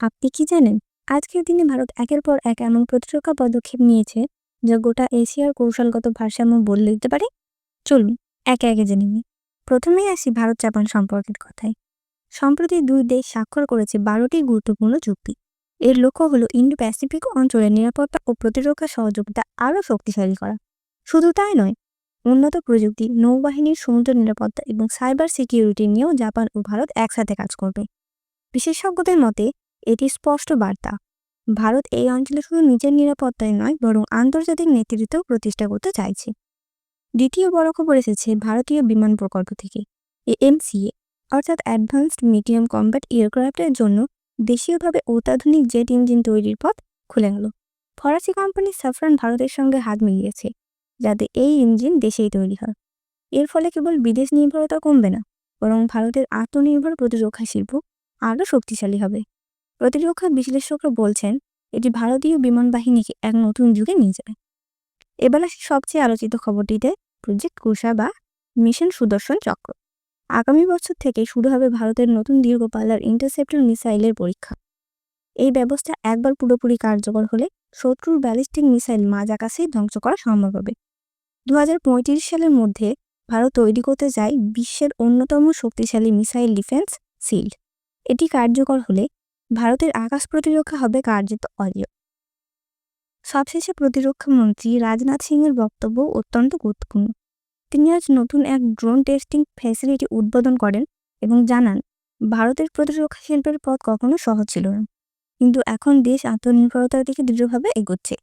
আপনি কি জানেন, আজকের দিনে ভারত একের পর এক এমন প্রতিরক্ষা পদক্ষেপ নিয়েছে যা গোটা এশিয়ার কৌশলগত ভারসাম্য বদলে দিতে পারে? চলুন, একে একে জেনে নিই। প্রথমেই আসি ভারত জাপান সম্পর্কের কথায়। সম্প্রতি দুই দেশ স্বাক্ষর করেছে বারোটি গুরুত্বপূর্ণ চুক্তি। এর লক্ষ্য হলো ইন্ডো প্যাসিফিক অঞ্চলের নিরাপত্তা ও প্রতিরক্ষা সহযোগিতা আরও শক্তিশালী করা। শুধু তাই নয়, উন্নত প্রযুক্তি, নৌবাহিনীর সমুদ্র নিরাপত্তা এবং সাইবার সিকিউরিটি নিয়েও জাপান ও ভারত একসাথে কাজ করবে। বিশেষজ্ঞদের মতে এটি স্পষ্ট বার্তা। ভারত এই অঞ্চলে শুধু নিজের নিরাপত্তায় নয়, বরং আন্তর্জাতিক নেতৃত্ব প্রতিষ্ঠা করতে চাইছে। দ্বিতীয় বড় খবর এসেছে ভারতীয় বিমান প্রকল্প থেকে। এএমসিএ, অর্থাৎ অ্যাডভান্সড মিডিয়াম কম্ব্যাট এয়ারক্রাফটের জন্য দেশীয়ভাবে অত্যাধুনিক জেট ইঞ্জিন তৈরির পথ খুলে গেল। ফরাসি কোম্পানি সাফরান ভারতের সঙ্গে হাত মিলিয়েছে, যাতে এই ইঞ্জিন দেশেই তৈরি হয়। এর ফলে কেবল বিদেশ নির্ভরতা কমবে না, বরং ভারতের আত্মনির্ভর প্রতিরক্ষা শিল্প আরও শক্তিশালী হবে। প্রতিরক্ষা বিশ্লেষকরা বলছেন, এটি ভারতীয় বিমান বাহিনীকে এক নতুন যুগে নিয়ে যাবে। এবার আসি সবচেয়ে আলোচিত খবরটিতে প্রজেক্ট কুষা বা মিশন সুদর্শন চক্র আগামী বছর থেকে শুরু হবে ভারতের নতুন দীর্ঘ পাল্লার ইন্টারসেপ্টর মিসাইলের পরীক্ষা। এই ব্যবস্থা একবার পুরোপুরি কার্যকর হলে শত্রুর ব্যালিস্টিক মিসাইল মাঝ আকাশেই ধ্বংস করা সম্ভব হবে। দু হাজার পঁয়ত্রিশ সালের মধ্যে ভারত তৈরি করতে যায় বিশ্বের অন্যতম শক্তিশালী মিসাইল ডিফেন্স শিল্ড এটি কার্যকর হলে ভারতের আকাশ প্রতিরক্ষা হবে কার্যত অজেয় সবশেষে প্রতিরক্ষা মন্ত্রী রাজনাথ সিংয়ের বক্তব্য অত্যন্ত গুরুত্বপূর্ণ। তিনি আজ নতুন এক ড্রোন টেস্টিং ফ্যাসিলিটি উদ্বোধন করেন এবং জানান, ভারতের প্রতিরক্ষা শিল্পের পথ কখনো সহজ ছিল না, কিন্তু এখন দেশ আত্মনির্ভরতার দিকে দৃঢ়ভাবে এগোচ্ছে।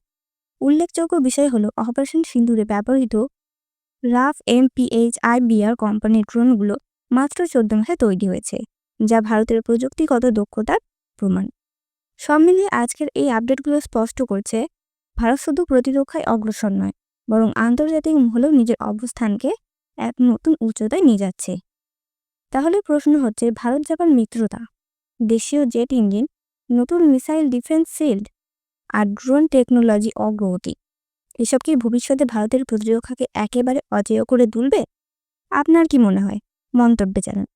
উল্লেখযোগ্য বিষয় হলো, অপারেশন সিন্দুরে ব্যবহৃত রাফ এমপিএইচ আইবিআর কোম্পানির ড্রোনগুলো মাত্র চোদ্দ মাসে তৈরি হয়েছে, যা ভারতের প্রযুক্তিগত দক্ষতার প্রমাণ। সব মিলিয়ে আজকের এই আপডেটগুলো স্পষ্ট করছে, ভারত শুধু প্রতিরক্ষায় অগ্রসর নয়, বরং আন্তর্জাতিক মহলেও নিজের অবস্থানকে এক নতুন উচ্চতায় নিয়ে যাচ্ছে। তাহলে প্রশ্ন হচ্ছে, ভারত জাপান মিত্রতা, দেশীয় জেট ইঞ্জিন, নতুন মিসাইল ডিফেন্স শিল্ড আর ড্রোন টেকনোলজি অগ্রগতি, এসব কি ভবিষ্যতে ভারতের প্রতিরক্ষাকে একেবারে অজেয় করে তুলবে? আপনার কি মনে হয়? মন্তব্যে জানান।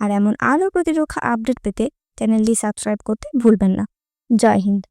আর এমন আরও প্রতিরক্ষা আপডেট পেতে চ্যানেলটি সাবস্ক্রাইব করতে ভুলবেন না। জয় হিন্দ।